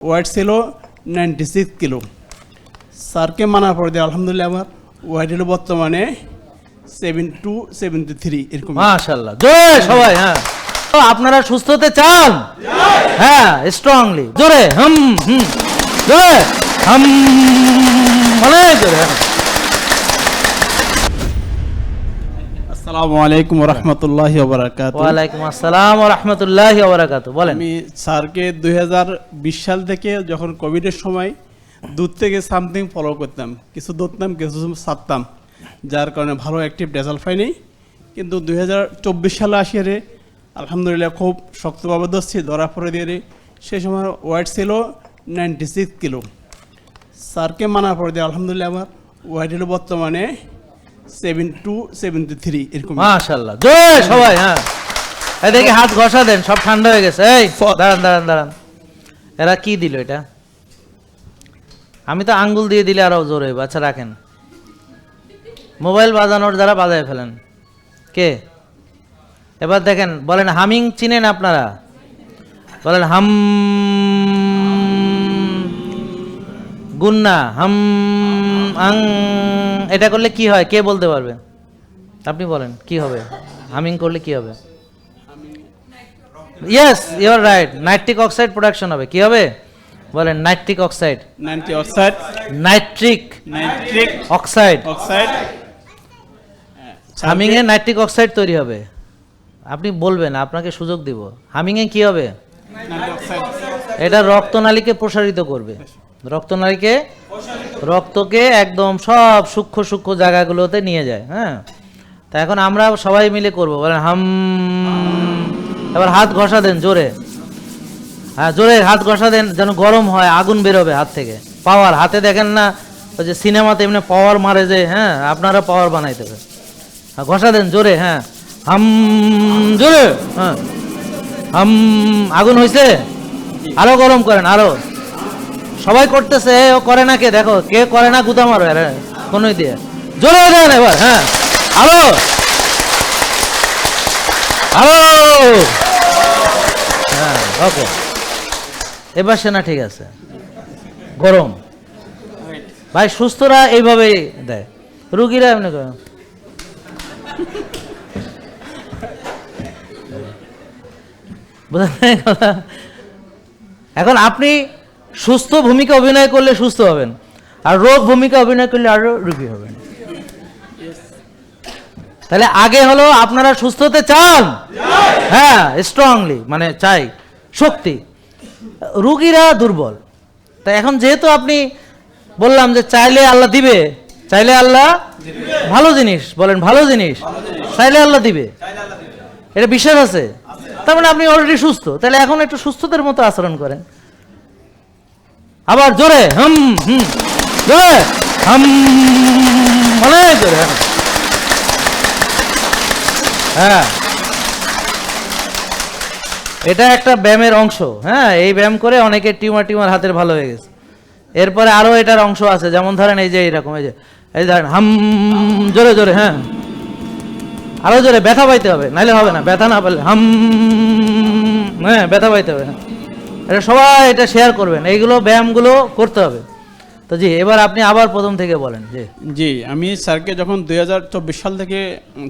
Wait ছিল ninety six kilo স্যারকে মানার পর দিয়ে, আলহামদুলিল্লাহ, আমার ওয়েট হলো বর্তমানে সেভেন টু সেভেন্টি থ্রি এরকম সবাই হ্যাঁ। আপনারা সুস্থ হতে চান? হ্যাঁ স্ট্রংলি জোরে, হুম হুম। জোরে, হুম। অনেক জোরে আসসালামু আলাইকুম রহমতুল্লাহ বারাকাত ওয়ালাইকুম আসসালাম রাহমাতুল্লাহি ওয়া বারাকাতুহু। বলেন। আমি স্যারকে দুই হাজার বিশ সাল থেকে যখন কোভিডের সময় দূর থেকে সামথিং ফলো করতাম কিছু ধরতাম কিছু সারতাম যার কারণে ভালো অ্যাক্টিভ রেজাল্ট পাইনি। কিন্তু দুই হাজার চব্বিশ সালে আসিয়ে রে আলহামদুলিল্লাহ খুব শক্তভাবে ধরছি ধরা পড়ে দিয়ে রে সেই সময় ওয়েট ছিল নাইনটি সিক্স কিলো স্যারকে মানার পরে দিয়ে আলহামদুলিল্লাহ আমার ওয়েট হলো বর্তমানে সেভেন টু সেভেন্টি থ্রি এরকম। মাশাল্লাহ জোরে সবাই হ্যাঁ। এই দেখি হাত ঘষা দেন সব ঠান্ডা হয়ে গেছে। এই দাঁড়ান দাঁড়ান দাঁড়ান। এরা কি দিল এটা? আমি তো আঙ্গুল দিয়ে দিলে আরও জোরে। আচ্ছা রাখেন। মোবাইল বাজানোর দ্বারা বাজায় ফেলেন কে? এবার দেখেন বলেন হামিং চিনেন আপনারা? বলেন হাম গুন্না হাম আং এটা করলে কি হয়? কে বলতে পারবে? আপনি বলেন কি হবে? হামিং করলে কি হবে? Yes your right nitric oxide production হবে। কি হবে? বলেন nitric oxide ninety oxide nitric nitric oxide oxide humming এ নাইট্রিক অক্সাইড তৈরি হবে। আপনি বলবেন আপনাকে সুযোগ দিব। হামিং এ কি হবে? এটা রক্তনালীকে প্রসারিত করবে। রক্তনালীকে রক্তকে একদম সব সূক্ষ্ম সূক্ষ্ম জায়গাগুলোতে নিয়ে যায় হ্যাঁ? তা এখন আমরা সবাই মিলে করব বলেন হাম। এবার হাত ঘষা দেন জোরে। হ্যাঁ জোরে হাত ঘষা দেন যেন গরম হয় আগুন বেরোবে হাত থেকে। পাওয়ার হাতে দেখেন না ওই যে সিনেমাতে এমনি পাওয়ার মারে যে হ্যাঁ আপনারা পাওয়ার বানাইতে হবে। হ্যাঁ, ঘষা দেন জোরে হ্যাঁ। হাম জোরে হ্যাঁ। হাম আগুন হয়েছে আরও গরম করেন আরও। সবাই করতেছে ও করে না কে? দেখো, কে করে না গুতা মারো আরে, কোন দিয়ে। জোরে দেন এবার হ্যাঁ। আরও। আরও। হ্যাঁ ওকে। এবার সেনা ঠিক আছে। গরম। ভাই, সুস্থরা এইভাবেই দেয়। রুগীরা এমনি করে। বুঝলেন? এখন আপনি সুস্থ ভূমিকা অভিনয় করলে সুস্থ হবেন। আর রোগ ভূমিকা অভিনয় করলে আরও রোগী হবেন। তাহলে আগে হলো আপনারা সুস্থ হতে চান? হ্যাঁ স্ট্রংলি মানে চাই, শক্তি। রুগীরা দুর্বল। তা এখন যেহেতু আপনি বললাম যে চাইলে আল্লাহ দিবে, চাইলে আল্লাহ ভালো জিনিস, বলেন ভালো জিনিস, চাইলে আল্লাহ দিবে। এটা বিশ্বাস আছে? তার মানে আপনি অলরেডি সুস্থ। তাহলে এখন একটু সুস্থতার মতো আচরণ করেন। আবার জোরে, হুম হুম, জোরে, হুম, অনেক জোরে হ্যাঁ। হ্যাঁ এটা একটা ব্যায়ামের অংশ হ্যাঁ এই ব্যায়াম করে অনেকের টিউমার টিউমার হাতের ভালো হয়ে গেছে এরপরে আরও এটার অংশ আছে, যেমন ধরেন এই যে এইরকম, এই যে, এই ধরেন, হাম, জোরে জোরে হ্যাঁ আরও জোরে, ব্যথা পাইতে হবে নাইলে হবে না, ব্যথা না পেলে হাম হ্যাঁ ব্যথা পাইতে হবে হ্যাঁ। এটা সবাই এটা শেয়ার করবেন। এইগুলো ব্যায়ামগুলো করতে হবে। তো জি এবার আপনি আবার প্রথম থেকে বলেন জি। জি আমি স্যারকে যখন দুই হাজার চব্বিশ সাল থেকে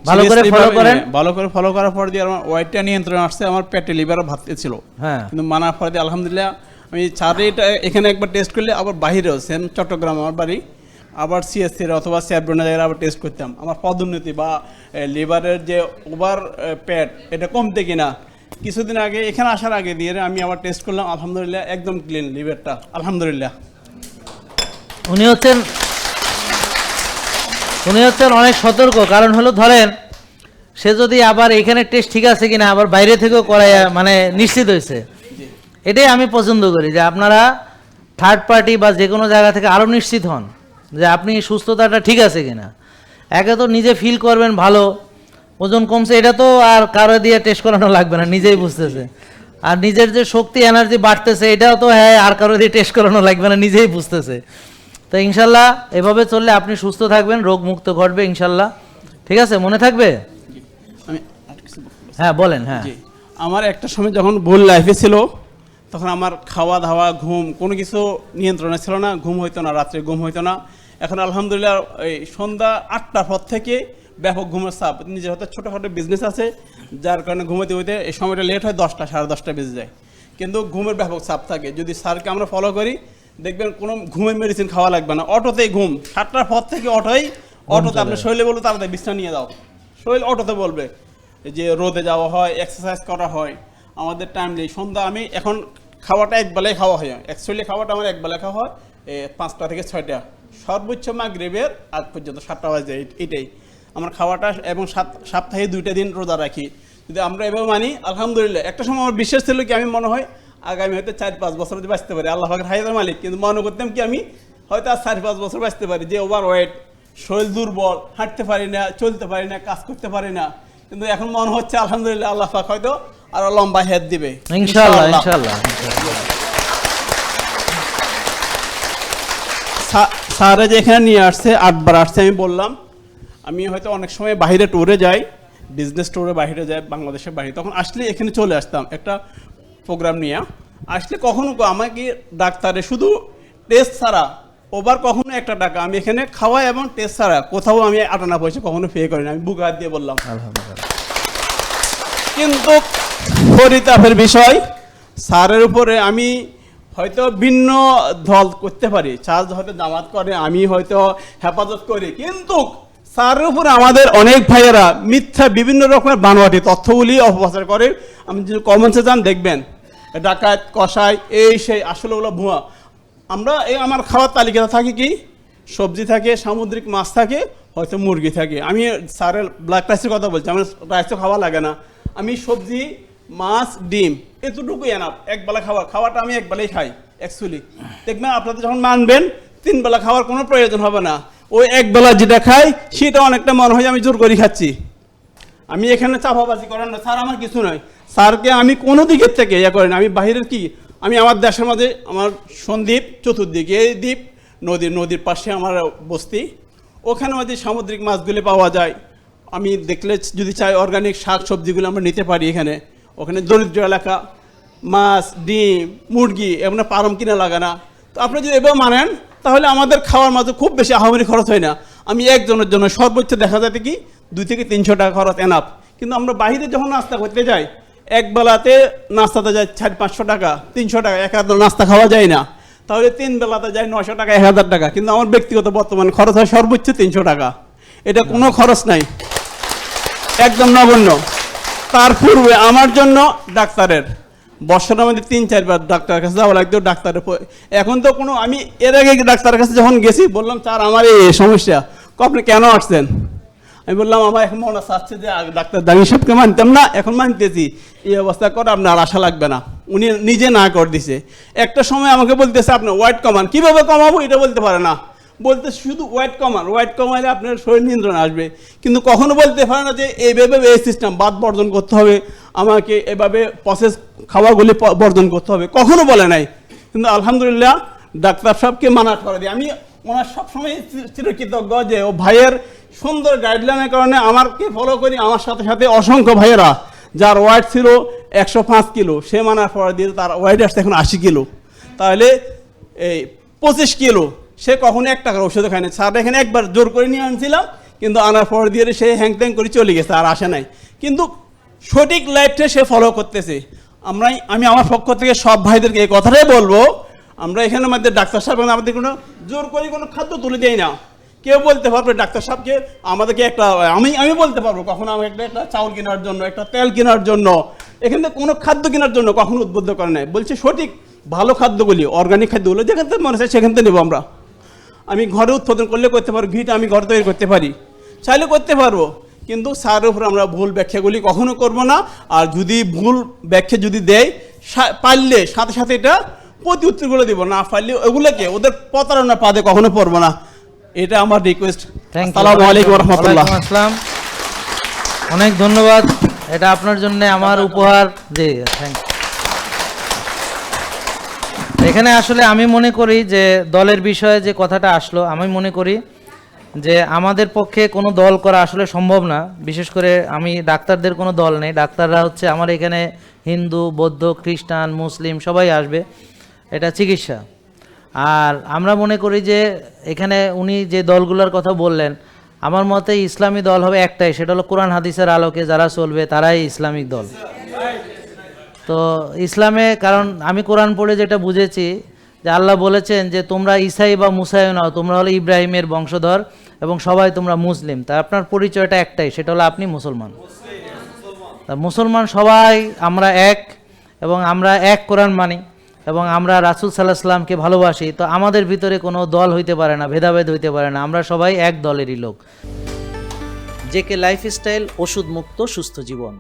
ভালো করে ভাবে- করেন? হ্যাঁ, ভালো করে ফলো করার পর দিয়ে আমার ওয়েটটা নিয়ন্ত্রণ আসছে আমার পেটে লিভারও ভাবতে ছিল। হ্যাঁ। কিন্তু মানার পরে দিয়ে আলহামদুলিল্লাহ আমি এটা এখানে একবার টেস্ট করলে আবার বাহিরেও সেম চট্টগ্রাম আমার বাড়ি আবার সিএসসির অথবা স্যাবডোনা জায়গায় আবার টেস্ট করতাম। আমার পদোন্নতি বা লিভারের যে ওভার প্যাট এটা কমতে কিনা কিছুদিন আগে এখানে আসার আগে দিয়ে আমি আবার টেস্ট করলাম আলহামদুলিল্লাহ একদম ক্লিন লিভারটা আলহামদুলিল্লাহ। উনি হচ্ছেন উনি হচ্ছেন অনেক সতর্ক। কারণ হলো ধরেন সে যদি আবার এখানে টেস্ট ঠিক আছে কিনা আবার বাইরে থেকেও করায় মানে নিশ্চিত হয়েছে। এটাই আমি পছন্দ করি যে আপনারা থার্ড পার্টি বা যে কোনো জায়গা থেকে আরও নিশ্চিত হন যে আপনি সুস্থতাটা ঠিক আছে কিনা। একে তো নিজে ফিল করবেন ভালো ওজন কমছে এটা তো আর কারও দিয়ে টেস্ট করানো লাগবে না নিজেই বুঝতেছে। আর নিজের যে শক্তি এনার্জি বাড়তেছে এটাও তো হ্যাঁ আর কারও দিয়ে টেস্ট করানো লাগবে না নিজেই বুঝতেছে। তো ইনশাল্লাহ এভাবে চললে আপনি সুস্থ থাকবেন রোগ মুক্ত ঘটবে ইনশাল্লাহ। ঠিক আছে মনে থাকবে। হ্যাঁ বলেন হ্যাঁ। আমার একটা সময় যখন ভুল লাইফে ছিল তখন আমার খাওয়া দাওয়া ঘুম কোনো কিছু নিয়ন্ত্রণে ছিল না ঘুম হইতো না রাত্রে ঘুম হইতো না। এখন আলহামদুলিল্লাহ এই সন্ধ্যা আটটার পর থেকে ব্যাপক ঘুমের চাপ। নিজের হয়তো ছোটোখাটো বিজনেস আছে যার কারণে ঘুমাতে হইতে এই সময়টা লেট হয় দশটা সাড়ে দশটা বেজে যায়। কিন্তু ঘুমের ব্যাপক চাপ থাকে। যদি স্যারকে আমরা ফলো করি দেখবেন কোনো ঘুমের মেডিসিন খাওয়া লাগবে না। অটোতেই ঘুম। সাতটার পর থেকে অটোই অটোতে আপনার শরীরে বলব তাড়াতাড়ি বিশ্রাম নিয়ে যাও। শরীর অটোতে বলবে যে রোদে যাওয়া হয় এক্সারসাইজ করা হয়। আমাদের টাইম নেই। সন্ধ্যা আমি এখন খাওয়াটা এক বেলায় খাওয়া হয়। অ্যাকচুয়ালি খাওয়াটা আমার এক বেলায় খাওয়া হয় পাঁচটা থেকে ছয়টা। সর্বোচ্চ মাগরিবের আগ পর্যন্ত সাতটা বাজে এটাই। আমার খাওয়াটা এবং সাত- সপ্তাহে দুইটা দিন রোজা রাখি। যদি আমরা এভাবে মানি আলহামদুলিল্লাহ। একটা সময় আমার বিশ্বাস ছিল কি আমি মনে হয় আগামী হয়তো চার পাঁচ বছর যদি বাঁচতে পারি। আল্লাহ পাকের মালিক। কিন্তু মনে করতাম কি আমি হয়তো আর চার পাঁচ বছর বাঁচতে পারি। যে ওভার ওয়েট শরীর দুর্বল হাঁটতে পারি না চলতে পারি না কাজ করতে পারি না। কিন্তু এখন মনে হচ্ছে আলহামদুলিল্লাহ আল্লাহ পাক হয়তো আরও লম্বা হেদ দিবে। ইনশাআল্লাহ। স্যার- স্যারে যে এখানে নিয়ে আসছে আটবার আসছে আমি বললাম আমি হয়তো অনেক সময় বাইরে ট্যুরে যাই বিজনেস ট্যুরে বাইরে যাই বাংলাদেশের বাইরে তখন আসলে এখানে চলে আসতাম একটা প্রোগ্রাম নিয়ে। আসলে কখনো আমাকে ডাক্তারে শুধু টেস্ট ছাড়া ওবার কখনো একটা টাকা আমি এখানে খাওয়া এবং টেস্ট ছাড়া কোথাও আমি আটানা পয়সা কখনো পে করি না আমি বুক হাত দিয়ে বললাম। কিন্তু পরিতাপের বিষয় স্যারের উপরে আমি হয়তো ভিন্ন দল করতে পারি। চার্জ হয়তো জামাত করে আমি হয়তো হেফাজত করি। কিন্তু স্যারের উপরে আমাদের অনেক ভাইয়েরা মিথ্যা বিভিন্ন রকমের বানোয়াটি তথ্যগুলি অপপ্রচার করে। আমি যদি কমেন্টসে যান, দেখবেন ডাকাত কষাই এই সেই, আসলে ওগুলো ভুয়া। আমরা এই আমার খাওয়ার তালিকাতে থাকি কি? সবজি থাকে, সামুদ্রিক মাছ থাকে, হয়তো মুরগি থাকে। আমি স্যারের ব্ল্যাক রাইসের কথা বলছি, আমার রাইসও খাওয়া লাগে না। আমি সবজি, মাছ, ডিম, এতটুকুই এনাফ এক বেলা খাওয়া, খাওয়াটা আমি এক বেলাই খাই অ্যাকচুয়ালি দেখবেন আপনাদের যখন মানবেন, তিন বেলা খাওয়ার কোনো প্রয়োজন হবে না। ওই এক বেলা যেটা খাই, সেটা অনেকটা মনে হয় আমি জোর করে খাচ্ছি। আমি এখানে চাপাবাজি করেন না, স্যার আমার কিছু নয়। স্যারকে আমি কোনো দিকের থেকে ইয়ে করি না, আমি বাইরের কি? আমি আমার দেশের মাঝে আমার সন্দ্বীপ চতুর্দিকে এই দ্বীপ নদীর নদীর পাশে আমার বস্তি। ওখানে মাঝে সামুদ্রিক মাছগুলি পাওয়া যায়। আমি দেখলে যদি চাই অর্গানিক শাক সবজিগুলো আমরা নিতে পারি এখানে। ওখানে দরিদ্র এলাকা, মাছ, ডিম, মুরগি, এমন পারম কিনা লাগে না। তো আপনি যদি এবার মানেন তাহলে আমাদের খাওয়ার মাঝে খুব বেশি আহামরি খরচ হয় না। আমি একজনের জন্য সর্বোচ্চ দেখা যাবে কি দুই থেকে তিনশো টাকা খরচ এনাফ কিন্তু আমরা বাইরে যখন নাস্তা করতে যাই, এক বেলাতে নাস্তাতে যায় চার, পাঁচশো টাকা, তিনশো টাকা, এক হাজার নাস্তা খাওয়া যায় না। তাহলে তিন বেলাতে যায় নশো টাকা, এক হাজার টাকা। কিন্তু আমার ব্যক্তিগত বর্তমানে খরচ হয় সর্বোচ্চ তিনশো টাকা। এটা কোনো খরচ নাই। একদম নগণ্য। তার পূর্বে আমার জন্য ডাক্তারের। বছরের মধ্যে তিন চারবার ডাক্তারের কাছে যাওয়া লাগতো ডাক্তারের এখন তো কোনো আমি এর আগে ডাক্তারের কাছে যখন গেছি, বললাম, স্যার, আমার এই সমস্যা। আপনি কেন আসছেন? আমি বললাম, আমার এখন মনে চাচ্ছে যে ডাক্তার দামি সবকে মানতাম না, এখন মানতেছি। এই অবস্থা করে আপনার আশা লাগবে না। উনি নিজে না করে দিছে। একটা সময় আমাকে বলতেছে আপনার ওয়েট কমান। কীভাবে কমাবো এটা বলতে পারে না। বলতে শুধু ওয়েট কমান ওয়েট কমাইলে আপনার শরীর নিয়ন্ত্রণ আসবে। কিন্তু কখনো বলতে পারে না যে এইভাবে এই সিস্টেম বাদ বর্জন করতে হবে, আমাকে এভাবে প্রসেস খাবারগুলি বর্জন করতে হবে। কখনো বলে নাই। কিন্তু আলহামদুলিল্লাহ, ডাক্তার সাহেবকে মানা করে দিই। আমি ওনার সবসময় চিরকৃতজ্ঞ যে ও ভাইয়ের সুন্দর গাইডলাইনের কারণে আমারকে ফলো করি। আমার সাথে সাথে অসংখ্য ভাইয়েরা, যার ওয়েট ছিল একশো পাঁচ কিলো, সে মানার পরে দিয়ে তার ওয়েট আসছে এখন আশি কিলো। তাহলে এই পঁচিশ কিলো সে কখনো এক টাকার ওষুধ খায় না স্যার এখানে একবার জোর করে নিয়ে আনছিলাম, কিন্তু আনার পর দিয়ে সে হ্যাং ত্যাং করে চলে গেছে, আর আসে নাই। কিন্তু সঠিক লাইফটা সে ফলো করতেছে। আমরা, আমি আমার পক্ষ থেকে সব ভাইদেরকে এই কথাটাই বলব, আমরা এখানে আমাদের ডাক্তার সাহেব আমাদের কোনো জোর করে কোনো খাদ্য তুলে দেয় না। কেউ বলতে পারবে, ডাক্তার সাহেবকে আমাদেরকে একটা, আমি আমি বলতে পারব, কখনো আমাকে একটা একটা চাউল কেনার জন্য, একটা তেল কেনার জন্য, এখান কোনো খাদ্য কেনার জন্য কখনো উদ্বুদ্ধ করে নাই। বলছে সঠিক ভালো খাদ্যগুলি অর্গানিক খাদ্যগুলো যেখান থেকে মনে হয় সেখান থেকে নেব আমরা। আমি ঘরে উৎপাদন করলে করতে পারব ঘিটা আমি ঘর তৈরি করতে পারি। চাইলে করতে পারব কিন্তু সারের উপর আমরা ভুল ব্যাখ্যাগুলি কখনো করব না। আর যদি ভুল ব্যাখ্যা যদি দেয় পারলে সাথে সাথে এটা প্রতি উত্তরগুলো দিব না পারলে ওগুলোকে ওদের প্রতারণা পাদে কখনো পড়ব না। এটা আমার রিকোয়েস্ট ইউ আসসালামু আলাইকুম রহমতুল্লাহ। আসসালাম। অনেক ধন্যবাদ। এটা আপনার জন্য আমার উপহার। জি থ্যাংক এখানে আসলে আমি মনে করি যে দলের বিষয়ে যে কথাটা আসলো, আমি মনে করি যে আমাদের পক্ষে কোনো দল করা আসলে সম্ভব না। বিশেষ করে আমি ডাক্তারদের কোনো দল নেই। ডাক্তাররা হচ্ছে আমার এখানে হিন্দু, বৌদ্ধ, খ্রিস্টান, মুসলিম সবাই আসবে। এটা চিকিৎসা। আর আমরা মনে করি যে এখানে উনি যে দলগুলোর কথা বললেন, আমার মতে ইসলামী দল হবে একটাই, সেটা হলো কোরআন, হাদিসের আলোকে যারা চলবে তারাই ইসলামিক দল। তো ইসলামে, কারণ আমি কোরআন পড়ে যেটা বুঝেছি, যে আল্লাহ বলেছেন যে তোমরা ইসাই বা মুসাই নাও, তোমরা হলো ইব্রাহিমের বংশধর এবং সবাই তোমরা মুসলিম। তা আপনার পরিচয়টা একটাই, সেটা হলো আপনি মুসলমান। তা মুসলমান সবাই আমরা এক, এবং আমরা এক কোরআন মানি, এবং আমরা রাসুল সাল্লাহ সাল্লামকে ভালোবাসি। তো আমাদের ভিতরে কোনো দল হইতে পারে না, ভেদাভেদ হইতে পারে না, আমরা সবাই এক দলেরই লোক। জেকে লাইফস্টাইল ওষুধ মুক্ত সুস্থ জীবন।